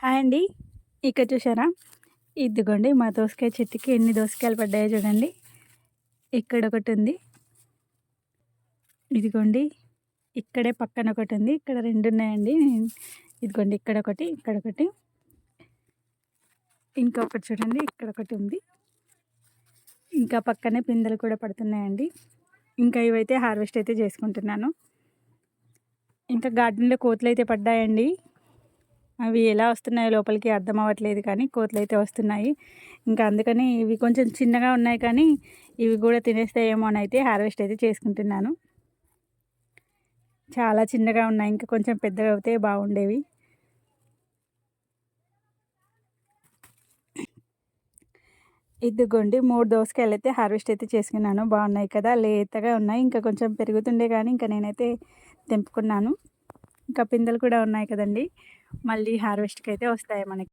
Hi అండి. ఇక్కడ చూసారా ఇదిగోండి మా దోసకాయ చెట్టుకి ఎన్ని దోసకాయలు పడ్డాయో చూడండి. ఇక్కడ ఒకటి ఉంది. ఇదిగోండి ఇక్కడే పక్కన ఒకటి ఉంది. ఇక్కడ రెండు ఉన్నాయండి. ఇదిగోండి ఇక్కడ ఒకటి ఇక్కడ ఒకటి. ఇంకొకటి చూడండి ఇక్కడ ఒకటి ఉంది. ఇంకా పక్కనే పిందెలు కూడా పడుతున్నాయండి. ఇంకా ఇవైతే హార్వెస్ట్ అయితే చేసుకుంటున్నాను. ఇంకా గార్డెన్లో కోతులు అయితే పడ్డాయండి. అవి ఎలా వస్తున్నాయో లోపలికి అర్థం అవ్వట్లేదు కానీ కోతులు అయితే వస్తున్నాయి. ఇంకా అందుకని ఇవి కొంచెం చిన్నగా ఉన్నాయి కానీ ఇవి కూడా తినేస్తాయేమో అని అయితే హార్వెస్ట్ అయితే చేసుకుంటున్నాను. చాలా చిన్నగా ఉన్నాయి ఇంకా కొంచెం పెద్దగా అవుతే బాగుండేవి. ఇదిగోండి మూడు దోసకాయలు అయితే హార్వెస్ట్ అయితే చేసుకున్నాను. బాగున్నాయి కదా లేతగా ఉన్నాయి ఇంకా కొంచెం పెరుగుతుండే కానీ ఇంకా నేనైతే తెంపుకున్నాను. ఇంకా పిందెలు కూడా ఉన్నాయి కదండి. మళ్ళీ హార్వెస్ట్కి అయితే వస్తాయి మనకి.